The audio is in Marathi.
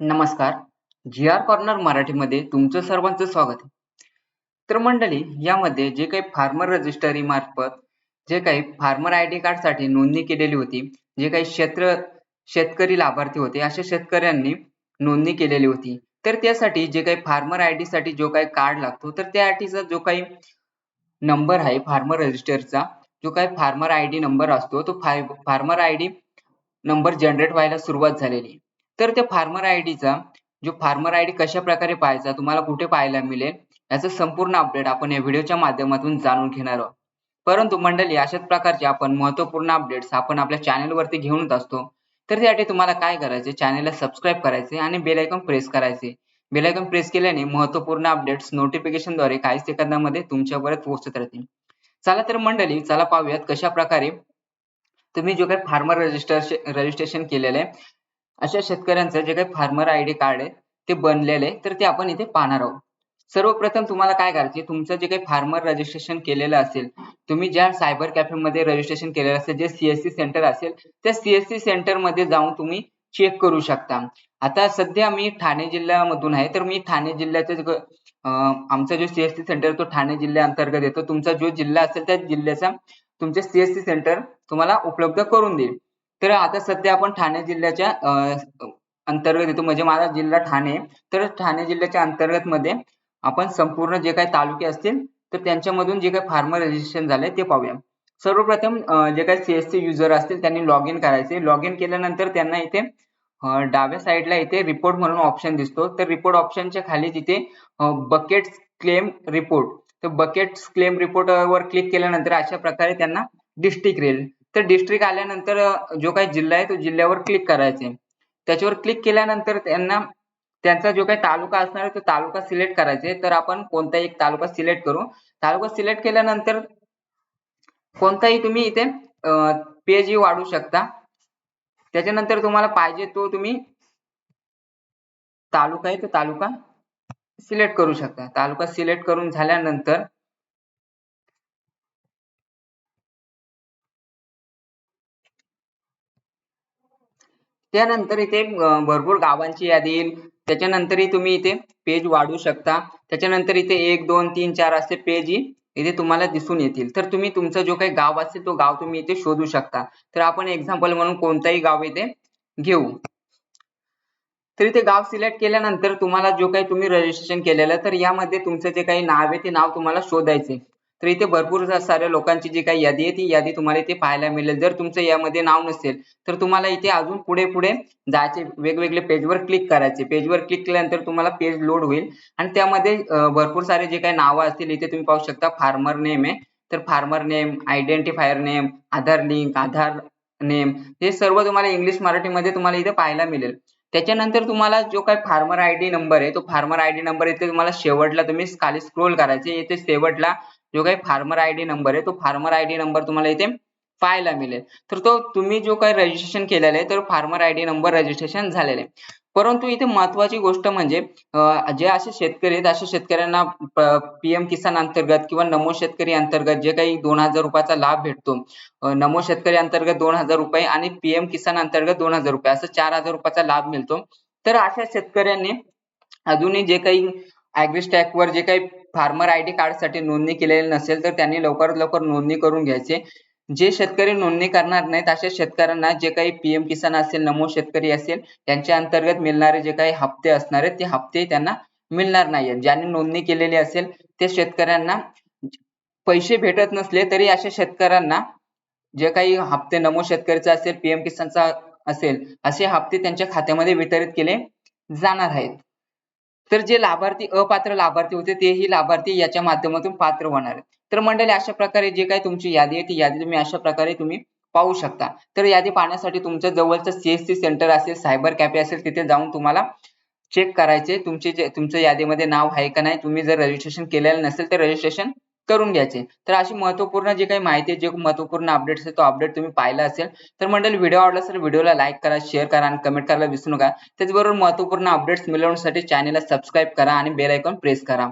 नमस्कार. जी आर कॉर्नर मराठीमध्ये तुमचं सर्वांचं स्वागत आहे. तर मंडळी यामध्ये जे काही फार्मर रजिस्टरी मार्फत जे काही फार्मर आय डी कार्डसाठी नोंदणी केलेली होती जे काही क्षेत्र शेतकरी लाभार्थी होते अशा शेतकऱ्यांनी नोंदणी केलेली होती. तर त्यासाठी जे काही फार्मर आय डी साठी जो काही कार्ड लागतो तर त्या चा जो काही नंबर आहे फार्मर रजिस्टरचा जो काही फार्मर आय डी नंबर असतो तो farmer I D number generate व्हायला सुरुवात झालेली तर त्या फार्मर आयडीचा जो फार्मर आयडी कशा प्रकारे पाहायचा तुम्हाला कुठे पाहायला मिळेल याचं संपूर्ण अपडेट आपण या व्हिडिओच्या माध्यमातून जाणून घेणार आहोत. परंतु मंडळी अशाच प्रकारचे आपण महत्त्वपूर्ण अपडेट्स आपण आपल्या चॅनेलवरती घेऊनच असतो. तर त्यासाठी तुम्हाला काय करायचे चॅनेलला सबस्क्राईब करायचे आणि बेल आयकॉन प्रेस करायचे बेल आयकॉन प्रेस केल्याने महत्त्वपूर्ण अपडेट्स नोटिफिकेशनद्वारे काही सेकंदामध्ये तुमच्यापर्यंत पोहोचत राहतील. चला तर मंडळी चला पाहूयात कशा प्रकारे तुम्ही जो काही फार्मर रजिस्टर रजिस्ट्रेशन केलेलं आहे अशा शेतकऱ्यांचं जे काही फार्मर आय डी कार्ड आहे ते बनलेले तर ते आपण इथे पाहणार आहोत. सर्वप्रथम तुम्हाला काय करायचे तुमचं जे काही फार्मर रजिस्ट्रेशन केलेलं असेल तुम्ही ज्या सायबर कॅफे मध्ये रजिस्ट्रेशन केलेलं असेल जे सीएससी सेंटर असेल त्या सीएससी सेंटरमध्ये जाऊन तुम्ही चेक करू शकता. आता सध्या मी ठाणे जिल्ह्यामधून आहे तर मी ठाणे जिल्ह्याचं आमचा जो सीएससी सेंटर तो ठाणे जिल्ह्या अंतर्गत येतो. तुमचा जो जिल्हा असेल त्या जिल्ह्याचा तुमचे सीएससी सेंटर तुम्हाला उपलब्ध करून देईल. तर आता सध्या आपण ठाणे जिल्ह्याच्या अंतर्गत येतो. म्हणजे माझा जिल्हा ठाणे. तर ठाणे जिल्ह्याच्या अंतर्गत मध्ये आपण संपूर्ण जे काही तालुके असतील तर त्यांच्यामधून जे काही फार्मर रजिस्ट्रेशन झाले ते पाहूया. सर्वप्रथम जे काही सीएससी युजर असतील त्यांनी लॉग इन करायचे. लॉग इन केल्यानंतर त्यांना इथे डाव्या साईडला इथे रिपोर्ट म्हणून ऑप्शन दिसतो. तर रिपोर्ट ऑप्शनच्या खाली तिथे बकेट क्लेम रिपोर्ट तर बकेट क्लेम रिपोर्ट वर क्लिक केल्यानंतर अशा प्रकारे त्यांना डिस्ट्रिक्ट येईल तर डिस्ट्रिक्ट आल्यानंतर जो काही जिल्हा आहे तो जिल्ह्यावर क्लिक करायचे. त्याच्यावर क्लिक केल्यानंतर त्यांना त्यांचा जो काही तालुका असणार आहे तो तालुका सिलेक्ट करायचे. तर आपण कोणताही एक तालुका सिलेक्ट करू. तालुका सिलेक्ट केल्यानंतर कोणताही तुम्ही इथे पेज वाढू शकता. त्याच्यानंतर तुम्हाला पाहिजे तो तुम्ही तालुका आहे तो तालुका सिलेक्ट करू शकता. तालुका सिलेक्ट करून झाल्यानंतर त्यानंतर इथे भरपूर गावांची यादी येईल. त्याच्यानंतरही तुम्ही इथे पेज वाढवू शकता. त्याच्यानंतर इथे एक दोन तीन चार असे पेज इथे तुम्हाला दिसून येतील. तर तुम्ही तुमचा जो काही गाव असेल तो गाव तुम्ही इथे शोधू शकता. तर आपण एक्झाम्पल म्हणून कोणताही गाव इथे घेऊ. तर इथे गाव सिलेक्ट केल्यानंतर तुम्हाला जो काही तुम्ही रजिस्ट्रेशन केलेलं तर यामध्ये तुमचं जे काही नाव आहे ते नाव तुम्हाला शोधायचे तर इथे भरपूर साऱ्या लोकांची जी काही यादी आहे ती यादी तुम्हाला इथे पाहायला मिळेल. जर तुमचं यामध्ये नाव नसेल तर तुम्हाला इथे अजून पुढे पुढे जायचे वेगवेगळे पेजवर क्लिक करायचे. पेजवर क्लिक केल्यानंतर तुम्हाला पेज लोड होईल. आणि त्यामध्ये भरपूर सारे जे काही नावं असतील इथे तुम्ही पाहू शकता फार्मर नेम आहे. तर farmer name identifier name Aadhaar link Aadhaar name हे सर्व तुम्हाला इंग्लिश मराठीमध्ये तुम्हाला इथे पाहायला मिळेल. त्याच्यानंतर तुम्हाला जो काही फार्मर आयडी नंबर आहे तो फार्मर आयडी नंबर इथे तुम्हाला शेवटला तुम्ही खाली स्क्रोल करायचे. इथे शेवटला जो काही फार्मर आयडी नंबर आहे तो फार्मर आयडी नंबर तुम्हाला इथे पाहायला मिळेल. तर तो तुम्ही जो काही रजिस्ट्रेशन केलेलं आहे तर फार्मर आयडी नंबर रजिस्ट्रेशन झालेलं आहे. परंतु इथे महत्वाची गोष्ट म्हणजे जे असे शेतकरी आहेत अशा शेतकऱ्यांना पीएम किसान अंतर्गत किंवा नमो शेतकरी अंतर्गत जे काही दोन हजार रुपयाचा लाभ भेटतो नमो शेतकरी अंतर्गत दोन हजार रुपये आणि पीएम किसान अंतर्गत दोन हजार रुपये असं चार हजार रुपयाचा लाभ मिळतो. तर अशा शेतकऱ्यांनी अजूनही जे काही ऍग्रीस्टॅक वर जे काही फार्मर आयडी कार्डसाठी नोंदणी केलेली नसेल तर त्यांनी लवकरात लवकर नोंदणी करून घ्यायचे. जे शेतकरी नोंदणी करणार नाहीत अशा शेतकऱ्यांना जे काही पीएम किसान असेल नमो शेतकरी असेल त्यांच्या अंतर्गत मिळणारे जे काही हप्ते असणार आहेत ते हप्ते त्यांना मिळणार नाहीयेत. ज्यांनी नोंदणी केलेली असेल ते शेतकऱ्यांना पैसे भेटत नसले तरी अशा शेतकऱ्यांना जे काही हप्ते नमो शेतकरीचा असेल पीएम किसानचा असेल असे हप्ते त्यांच्या खात्यामध्ये वितरित केले जाणार आहेत. तर जे लाभार्थी अपात्र लाभार्थी होते तेही लाभार्थी याच्या माध्यमातून पात्र होणार आहेत. तर मंडळी अशा प्रकारे जे काही तुमची यादी आहे ती यादी तुम्ही अशा प्रकारे तुम्ही पाहू शकता. तर यादी पाहण्यासाठी तुमच्या जवळचं सीएससी सेंटर असेल सायबर कॅफे असेल तिथे जाऊन तुम्हाला चेक करायचे. तुमचे जे तुमच्या यादीमध्ये नाव आहे का नाही तुम्ही जर रजिस्ट्रेशन केलेलं नसेल तर रजिस्ट्रेशन करून घ्यायचे. तर अशी महत्त्वपूर्ण जे काही माहिती आहे जे महत्त्वपूर्ण अपडेट असेल तो अपडेट तुम्ही पाहिला असेल. तर मंडळी व्हिडिओ आवडला असेल व्हिडिओला लाईक करा शेअर करा आणि कमेंट करायला विसरू नका. त्याचबरोबर महत्त्वपूर्ण अपडेट्स मिळवण्यासाठी चॅनलला सबस्क्राईब करा आणि बेल आयकॉन प्रेस करा.